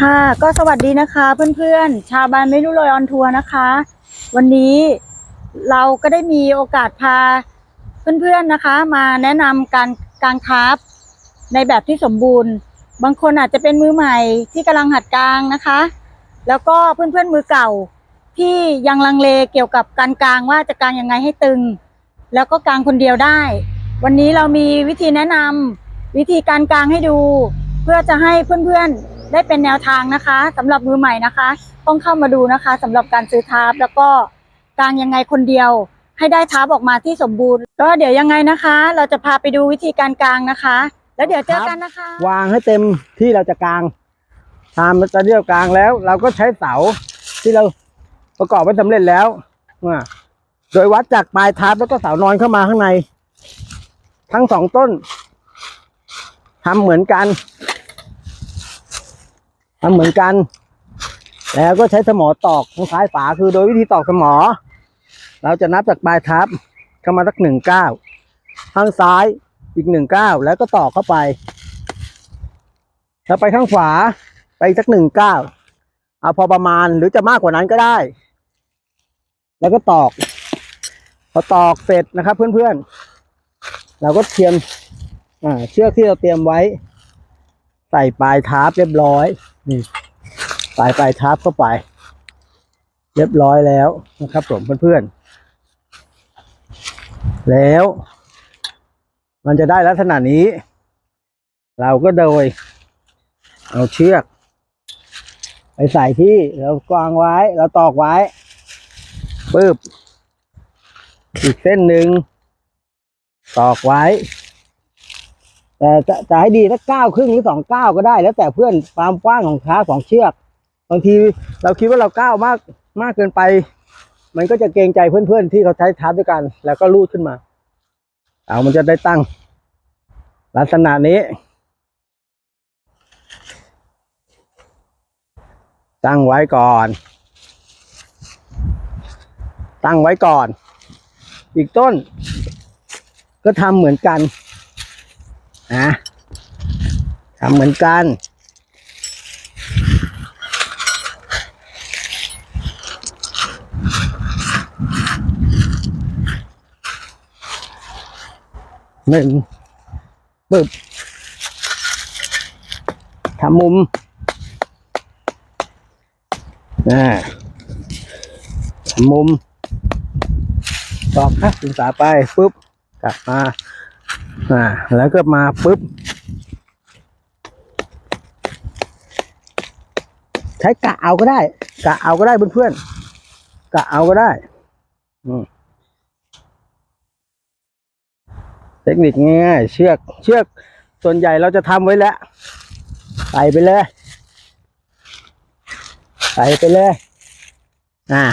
ค่ะก็สวัสดีนะคะเพื่อนๆ ชาวบ้านไม่รู้ลอยออนทัวร์นะคะ วันนี้เราก็ได้มีโอกาสพาเพื่อนๆนะคะ มาแนะนำการการคราฟในแบบที่สมบูรณ์ บางคนอาจจะเป็นมือใหม่ที่กำลังหัดกลางนะคะ แล้วก็เพื่อนๆมือเก่าที่ยังลังเลเกี่ยวกับการกลางว่าจะกลางยังไงให้ตึง แล้วก็กลางคนเดียวได้ วันนี้เรามีวิธีแนะนำวิธีการกลางให้ดู เพื่อจะให้เพื่อนๆ ได้เป็นแนวทางนะคะสำหรับมือใหม่นะคะ ต้องเข้ามาดูนะคะสำหรับการซื้อทาร์ปแล้วก็กางยังไงคนเดียว ให้ได้ทาร์ปออกมาที่สมบูรณ์ ก็เดี๋ยวยังไงนะคะ เราจะพาไปดูวิธีการกางนะคะ แล้วเดี๋ยวเจอกันนะคะ วางให้เต็มที่เราจะกางทำจะเดียวกลางแล้ว เราก็ใช้เสาที่เราประกอบไว้สำเร็จแล้วอ่าโดยวัดจากปลายทับแล้วก็เสานอนเข้ามาข้างใน ทั้งสองต้นทำเหมือนกัน ทำเหมือนกัน แล้วก็ใช้สมอตอกทางซ้ายฝาคือโดยวิธีตอกสมอ เราจะนับจากปลายทับเข้ามาสักหนึ่งเก้าข้างซ้ายอีกหนึ่งเก้าแล้วก็ตอกเข้าไป แล้วไปข้างขวาไปสักหนึ่งเก้าเอาพอประมาณหรือจะมากกว่านั้นก็ได้ แล้วก็ตอก พอตอกเสร็จนะครับ เพื่อนๆ เราก็เทียมอ่าเชือกที่เราเตรียมไว้ ใส่ปลายทาร์ปเรียบร้อย นี่ใส่ปลายทาร์ปเข้าไป เรียบร้อยแล้วนะครับผมเพื่อนๆ แล้ว มันจะได้ลักษณะนี้ เราก็โดย เอาเชือก ไปใส่ที่เรากวางไว้เราตอกไว้ปึ๊บอีกเส้นหนึ่งตอกไว้ แต่จะจะให้ดีสักเก้าครึ่งหรือสองเก้าก็ได้ แล้วแต่เพื่อนความกว้างของขาของเชือก บางทีเราคิดว่าเราเก้ามากมากเกินไป มันก็จะเกรงใจเพื่อนๆที่เขาใช้ทับด้วยกัน แล้วก็ลูดขึ้นมา เอามันจะได้ตั้ง ลักษณะนี้ ตั้งไว้ก่อน ตั้งไว้ก่อน อีกต้น ก็ทำเหมือนกัน นะทำเหมือนกัน หนึ่งปึ๊บทำมุมนะทำมุมตอกครับศึกษาไปปุ๊บ กลับมา อ่าแล้วก็มาปุ๊บ ใช้กะเอาก็ได้ กะเอาก็ได้เพื่อนๆกะเอาก็ได้เทคนิคง่ายๆเชือกเชือกส่วนใหญ่เราจะทำไว้แล้วใส่ไปเลยใส่ไปเลยอ่า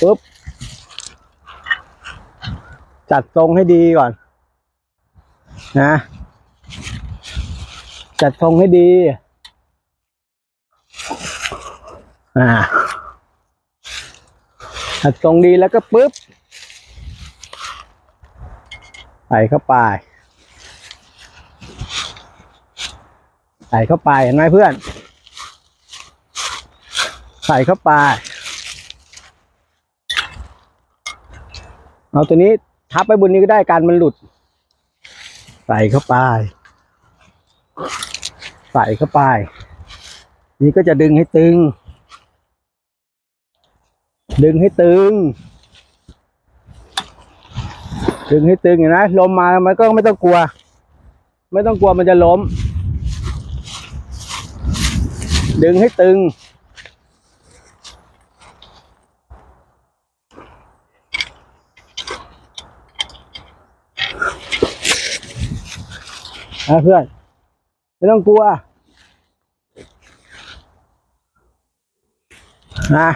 ปุ๊บ จัดทรงให้ดีก่อน นะ จัดทรงให้ดี อ่า จัดทรงดีแล้วก็ปุ๊บใส่เข้าไปใส่เข้าไปเห็นไหมเพื่อน ใส่เข้าไป เอาตัวนี้ ทับไปบนนี้ก็ได้การมันหลุด ใส่เข้าไป ใส่เข้าไป นี่ก็จะดึงให้ตึง ดึงให้ตึง ดึงให้ตึงเห็นไหมลมมามันก็ไม่ต้องกลัว ไม่ต้องกลัวมันจะล้ม ดึงให้ตึง นะเพื่อน ไม่ต้องกลัวนะ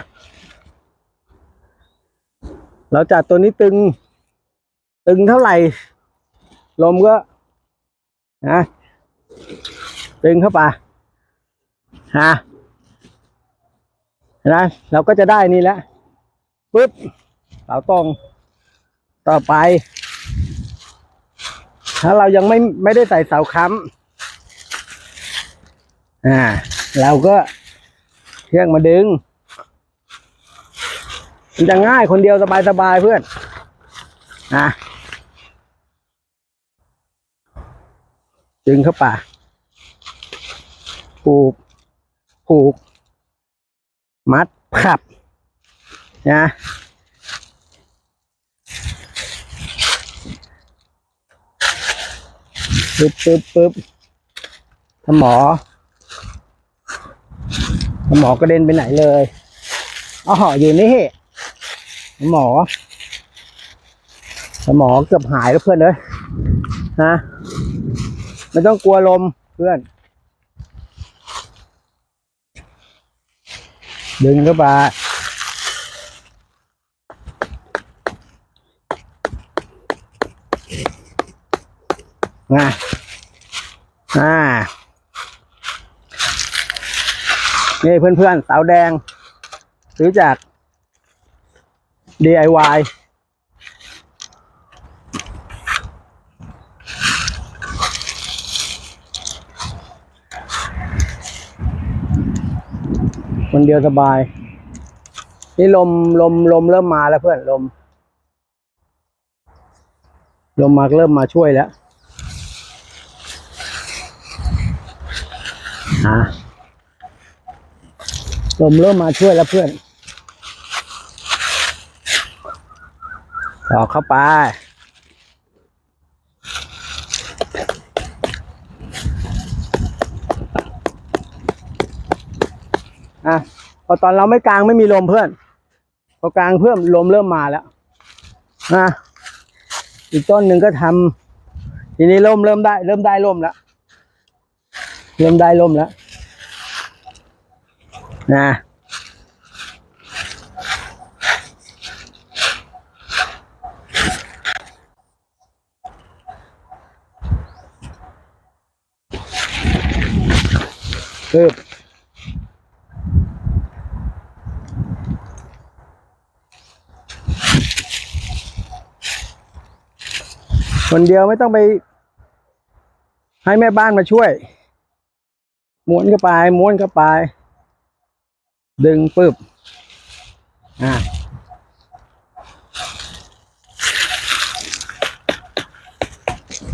เราจัดตัวนี้ตึง ตึงเท่าไหร่ ลมก็นะตึงเข้าไปฮะนะเราก็จะได้นี่แหละปุ๊บเสาตรงต่อไป ถ้าเรายังไม่ไม่ได้ใส่เสาค้ำอ่า เราก็เชือกมาดึงมันจะง่ายคนเดียวสบายๆเพื่อนอะดึงเข้าป่าผูกผูก มัดขับนะ ปึ๊บปึ๊บปึ๊บสมอสมอกระเด็นไปไหนเลยอ๋ออยู่นี่สมอสมอเกือบหายแล้วเพื่อนเลยนะไม่ต้องกลัวลมเพื่อน ดึงเข้าไป มาอ่านี่เพื่อนๆเสาแดง ซื้อจาก DIY คนเดียวสบาย นี่ลมลมลมเริ่มมาแล้วเพื่อน ลม ลมมาเริ่มมาช่วยแล้วาลมเริ่มมาช่วยแล้วเพื่อนต่อเข้าไป อะ พอตอนเราไม่กลางไม่มีลมเพื่อน พอกลางเพิ่มลมเริ่มมาแล้วนะอีกต้นหนึ่งก็ทำทีนี้ลมเริ่มได้ เริ่มได้ลมแล้ว เริ่มได้ลมแล้วนะคือคนเดียวไม่ต้องไป ให้แม่บ้านมาช่วย ม้วนเข้าไป ม้วนเข้าไป ดึงปึ๊บอ่า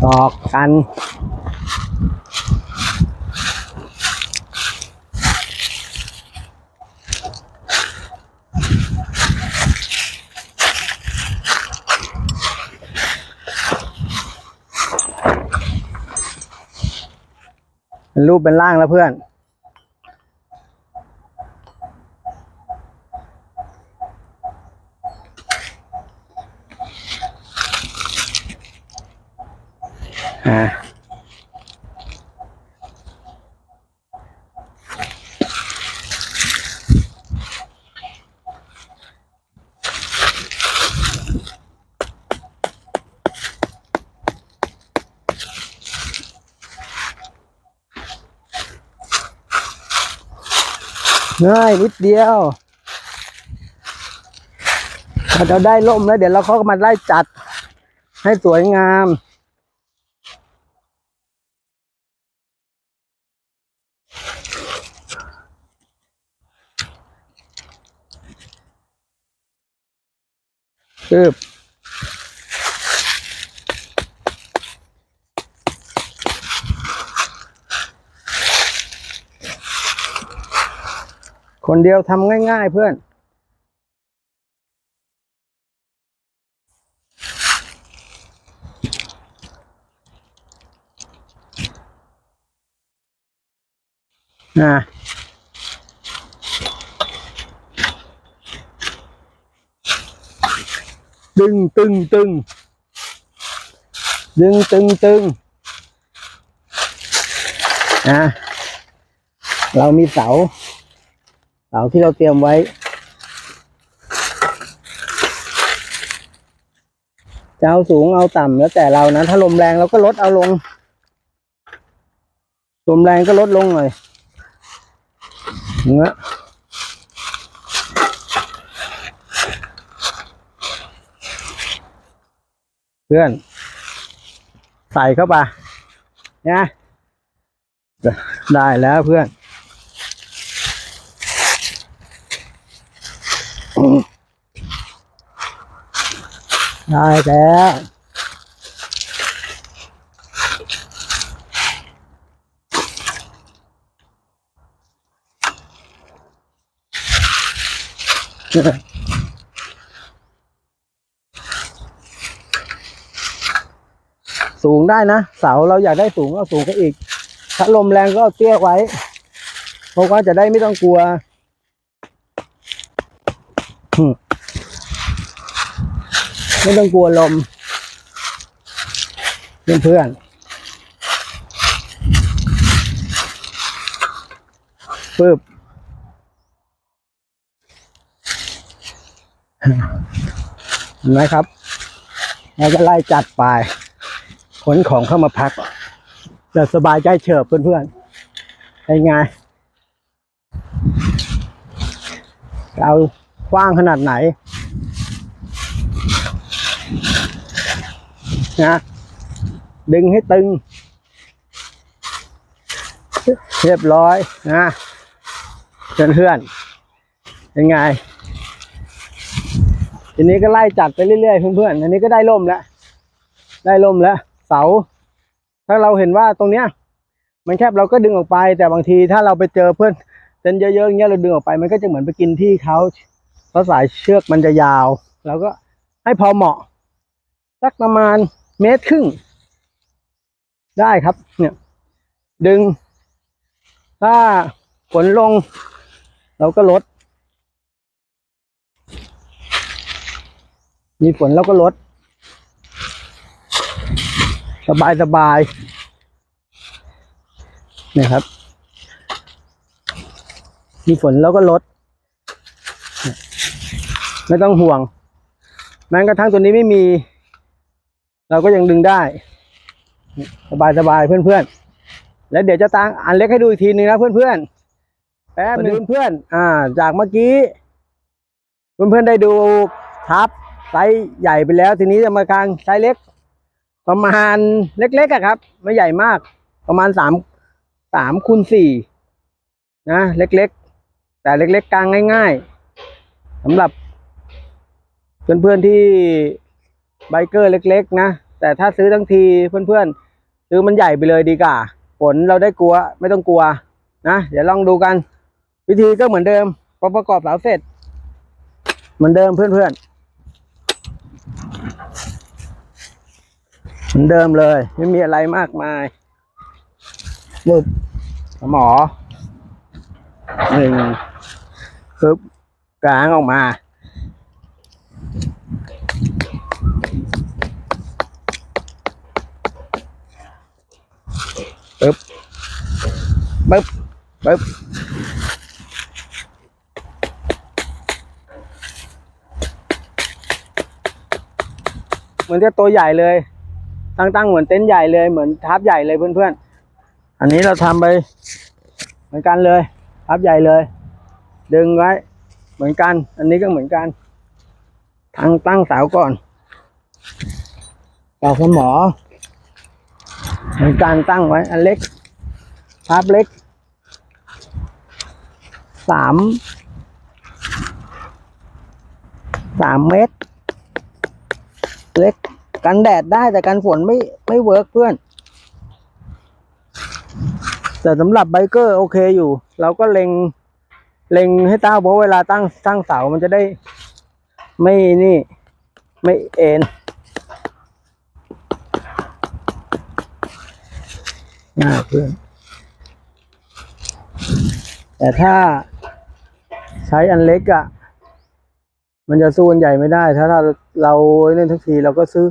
ตอกกัน เป็นรูปเป็นร่างแล้วเพื่อน ง่ายนิดเดียวพอเราได้ล่มแล้ว เดี๋ยวเราเขาก็มาไล่จัด ให้สวยงามคืบ คนเดียวทำง่ายๆเพื่อน อ่าดึงตึงตึงดึงตึงตึงอะเรามีเสา เสาที่เราเตรียมไว้ จะเอาสูงเอาต่ำแล้วแต่เรานะ ถ้าลมแรงเราก็ลดเอาลง ลมแรงก็ลดลงหน่อยเงี้ยเพื่อน ใส่เข้าไปนะได้แล้วเพื่อน ได้แล้วสูงได้นะ เสาเราอยากได้สูงก็สูงก็อีก ถ้าลมแรงก็เอาเตี้ยไว้ เพราะว่าจะได้ไม่ต้องกลัว ไม่ต้องกลัวลม เพื่อนเพื่อนๆปึ๊บเห็นไหมครับแล้วก็ไล่จัดไปขนของเข้ามาพักจะสบายใจเฉิบเพื่อนๆเป็นไงเอา กว้างขนาดไหนนะดึงให้ตึง เรียบร้อยนะเพื่อนเพื่อนเป็นไง ทีนี้ก็ไล่จัดไปเรื่อยๆเพื่อนๆอันนี้ก็ได้ล่มแล้ว ได้ล่มแล้ว เสา ถ้าเราเห็นว่าตรงเนี้ย มันแคบเราก็ดึงออกไป แต่บางทีถ้าเราไปเจอเพื่อนเส้นเยอะๆอย่างเงี้ยเราดึงออกไปมันก็จะเหมือนไปกินที่เขา เพราะสายเชือกมันจะยาวเราก็ให้พอเหมาะสักประมาณเมตรครึ่ง ได้ครับ เนี่ย ดึง ถ้าฝนลง เราก็ลด มีฝนเราก็ลด สบายสบายเนี่ยครับ มีฝนแล้วก็ลด ไม่ต้องห่วง แม้กระทั่งตัวนี้ไม่มี เราก็ยังดึงได้ สบายสบายเพื่อนๆแล้วเดี๋ยวจะตั้งอันเล็กให้ดูอีกทีนึงนะเพื่อนๆแป๊บนึงเพื่อนๆอ่า จากเมื่อกี้ เพื่อนๆได้ดูทับไซส์ใหญ่ไปแล้ว ทีนี้จะมากลางไซส์เล็ก ประมาณเล็กๆอะครับ ไม่ใหญ่มาก ประมาณสามสามคูณสี่นะ เล็กๆ แต่เล็กๆกลางง่าย ๆสำหรับ เพื่อนๆที่ไบเกอร์เล็ก ๆ นะ แต่ถ้าซื้อทั้งทีเพื่อนๆซื้อมันใหญ่ไปเลยดีกว่าฝนเราได้กลัวไม่ต้องกลัวนะเดี๋ยวลองดูกัน วิธีก็เหมือนเดิมพอประกอบเสาเสร็จ เหมือนเดิมเพื่อนๆเหมือนเดิมเลย ไม่มีอะไรมากมายบึบหมอหนึ่งปึ๊บกลางออกมา ปึ๊บปึ๊บปึ๊บเหมือนจะตัวใหญ่เลยตั้งตั้งๆเหมือนเต็นท์ใหญ่เลยเหมือนทับใหญ่เลยเพื่อนๆ อันนี้เราทำไป เหมือนกันเลยทับใหญ่เลย ดึงไว้ เหมือนกัน อันนี้ก็เหมือนกันตั้งตั้งเสาก่อนต่อสมอเห มือนกันตั้งไว้ อันเล็กทับเล็กสามสามเมตร เล็กกันแดดได้แต่กันฝนไม่ไม่เวิร์กเพื่อน แต่สำหรับไบเกอร์โอเคอยู่ เราก็เล็งเล็งให้ตั้งเพราะเวลาตั้งตั้งเสามันจะได้ ไม่นี่ ไม่เอ็น ง่าเพื่อน แต่ถ้าใช้อันเล็กอะ่ะ มันจะสู้อันใหญ่ไม่ได้ ถ้าเราเราเล่นทั้งทีเราก็ซื้อ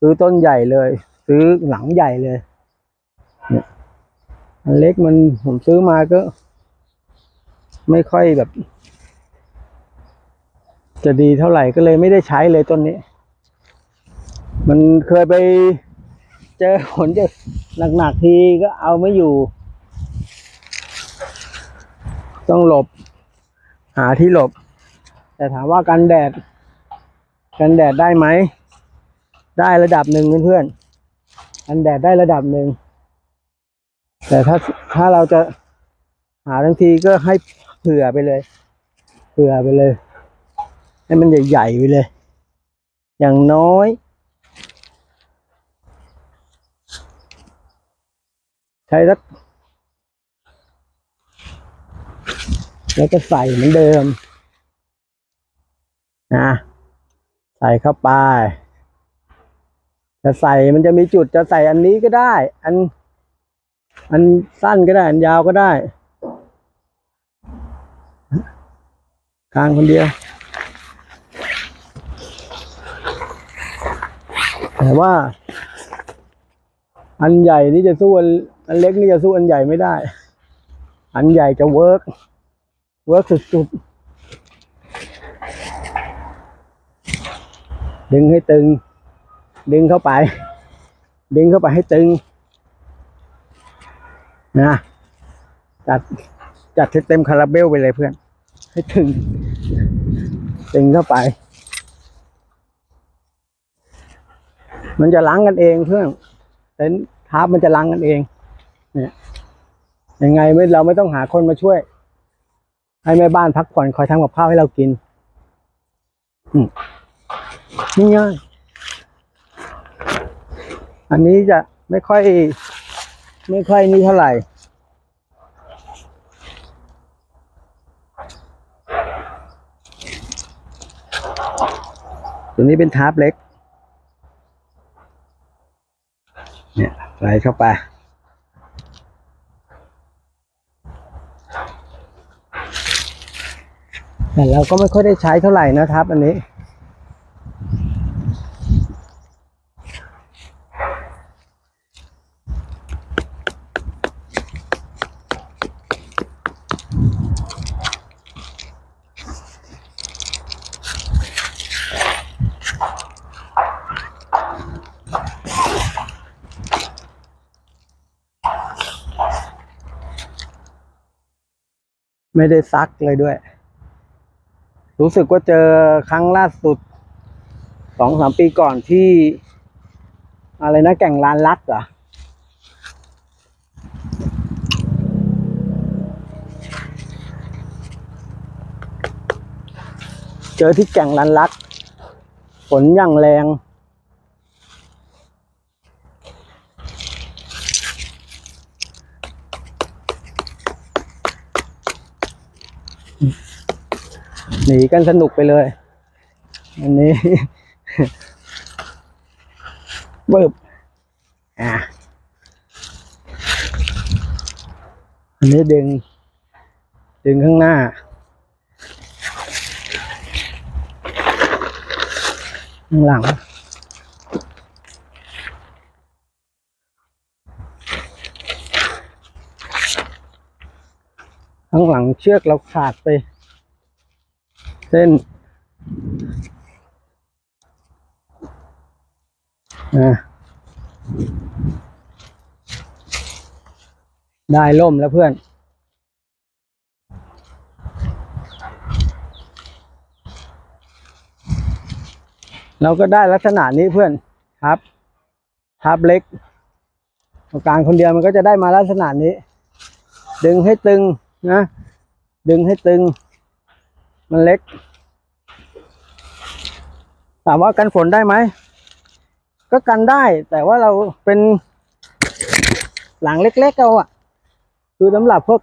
ซื้อต้นใหญ่เลย ซื้อหลังใหญ่เลย เนี่ยอันเล็กมันผมซื้อมาก็ ไม่ค่อยแบบ จะดีเท่าไหร่ก็เลยไม่ได้ใช้เลยต้นนี้ มันเคยไป เจอผลจะหนักๆทีก็เอาไม่อยู่ ต้องหลบ หาที่หลบ แต่ถามว่ากันแดด กันแดดได้ไหม ได้ระดับหนึ่งเพื่อนๆกันแดดได้ระดับหนึ่ง แต่ถ้าถ้าเราจะหาทั้งทีก็ให้เผื่อไปเลย เผื่อไปเลย ให้มันใหญ่ๆไปเลย อย่างน้อย ใช้สักแล้วก็ใส่เหมือนเดิมนะใส่เข้าไป จะใส่มันจะมีจุดจะใส่อันนี้ก็ได้ อัน อันสั้นก็ได้ อันยาวก็ได้กลางคนเดียว แต่ว่า อันใหญ่นี่จะสู้อันอันเล็กนี่จะสู้อันใหญ่ไม่ได้ อันใหญ่จะเวิร์กเวิร์กสุดๆ ดึงให้ตึง ดึงเข้าไป ดึงเข้าไปให้ตึง นะ จัด จัดให้เต็มคาราเบลไปเลยเพื่อน ให้ตึง ตึงเข้าไป มันจะล้างกันเองเพื่อน เต็นท์ทับมันจะล้างกันเอง เนี่ยยังไงไม่เราไม่ต้องหาคนมาช่วย ให้แม่บ้านพักผ่อนคอยทำกับข้าวให้เรากินอืง่ายอันนี้จะไม่ค่อย ไม่ค่อยนี่เท่าไหร่ตัวนี้เป็นทาร์ปเล็ก ไหลเข้าไป แต่เราก็ไม่ค่อยได้ใช้เท่าไหร่นะครับ อันนี้ ไม่ได้ซักเลยด้วย รู้สึกว่าเจอครั้งล่าสุดสองสามปีก่อนที่ อะไรนะแก่งลานลักเหรอเจอที่แก่งลานลักฝนอย่างแรง หนีกันสนุกไปเลยอันนี้เบิบอะอันนี้ดึง ดึงข้างหน้า ข้างหลังข้างหลังเชือกเราขาดไป เส้นอะได้ล่มแล้วเพื่อน เราก็ได้ลักษณะนี้เพื่อนครับทับเล็กตรงกลางคนเดียวมันก็จะได้มาลักษณะนี้ ดึงให้ตึงนะ ดึงให้ตึง มันเล็ก ถามว่ากันฝนได้ไหม ก็กันได้ แต่ว่าเราเป็นหลังเล็กๆเอาอะคือสำหรับพวก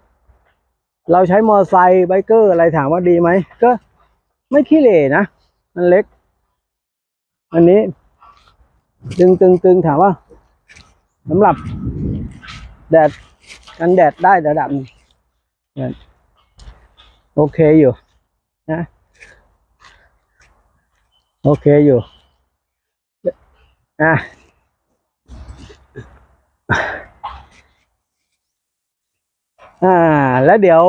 เราใช้มอเตอร์ไซค์ไบเกอร์อะไรถามว่าดีไหม ก็ไม่ขี้เหร่นะ มันเล็ก อันนี้ดึงตึงตึงถามว่าสำหรับแดดกันแดดได้ระดับหนึ่งโอเคอยู่ นะโอเคอยู่อะอ่า แล้วเดี๋ยว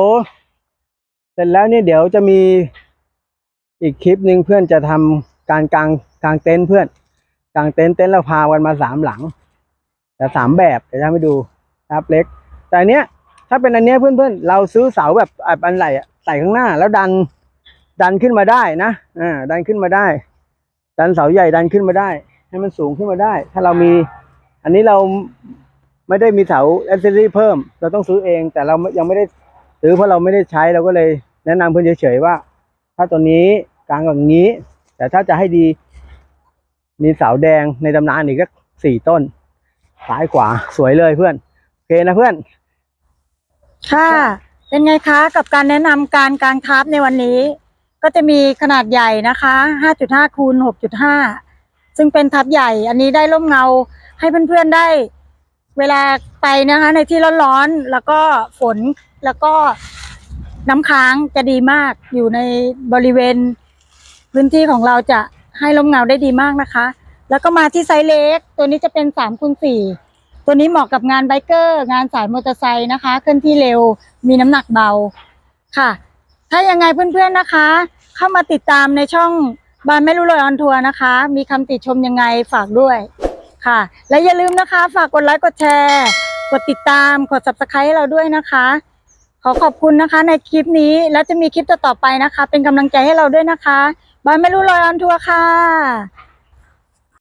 เสร็จแล้วเนี่ยเดี๋ยวจะมีอีกคลิปหนึ่งเพื่อนจะทำการกลางกลางเต็นท์เพื่อนกลางเต็นท์เต็นท์เราพากันมาสามหลัง แต่สามแบบเดี๋ยวจะให้ดูครับเล็ก แต่อันเนี้ยถ้าเป็นอันเนี้ยเพื่อนๆ เราซื้อเสาแบบอันไหนอะใส่ข้างหน้า แล้วดัน ดันขึ้นมาได้นะอ่าดันขึ้นมาได้ ดันเสาใหญ่ดันขึ้นมาได้ ให้มันสูงขึ้นมาได้ ถ้าเรามี อันนี้เราไม่ได้มีเสาแอนเซอรี่เพิ่ม เราต้องซื้อเอง แต่เรายังไม่ได้ซื้อเพราะเราไม่ได้ใช้เราก็เลยแนะนำเพื่อนเฉยๆว่า ถ้าตัวนี้กลางแบบนี้ แต่ถ้าจะให้ดี มีเสาแดงในตำนานอีกสักสี่ต้นซ้ายขวาสวยเลยเพื่อนโอเคนะเพื่อน ค่ะ เป็นไงคะกับการแนะนำการการคราฟในวันนี้ ก็จะมีขนาดใหญ่นะคะ 5.5คูณ6.5 ซึ่งเป็นทับใหญ่ อันนี้ได้ร่มเงาให้เพื่อนๆได้ เวลาไปนะคะ ในที่ร้อนๆ แล้วก็ฝน แล้วก็น้ำค้างจะดีมาก อยู่ในบริเวณพื้นที่ของเราจะให้ร่มเงาได้ดีมากนะคะ แล้วก็มาที่ไซส์เล็ก ตัวนี้จะเป็น3คูณ4ตัวนี้เหมาะกับงานไบเกอร์ งานสายมอเตอร์ไซค์นะคะ เคลื่อนที่เร็ว มีน้ำหนักเบาค่ะ ถ้ายังไงเพื่อนๆนะคะ เข้ามาติดตามในช่องบานไม่รู้เลยออนทัวร์นะคะ มีคำติชมยังไงฝากด้วยค่ะ และอย่าลืมนะคะ ฝากกดไลค์กดแชร์ กดติดตาม กด subscribe ให้เราด้วยนะคะ ขอขอบคุณนะคะในคลิปนี้ และจะมีคลิปต่อๆไปนะคะ เป็นกำลังใจให้เราด้วยนะคะบานไม่รู้เลยออนทัวร์ค่ะ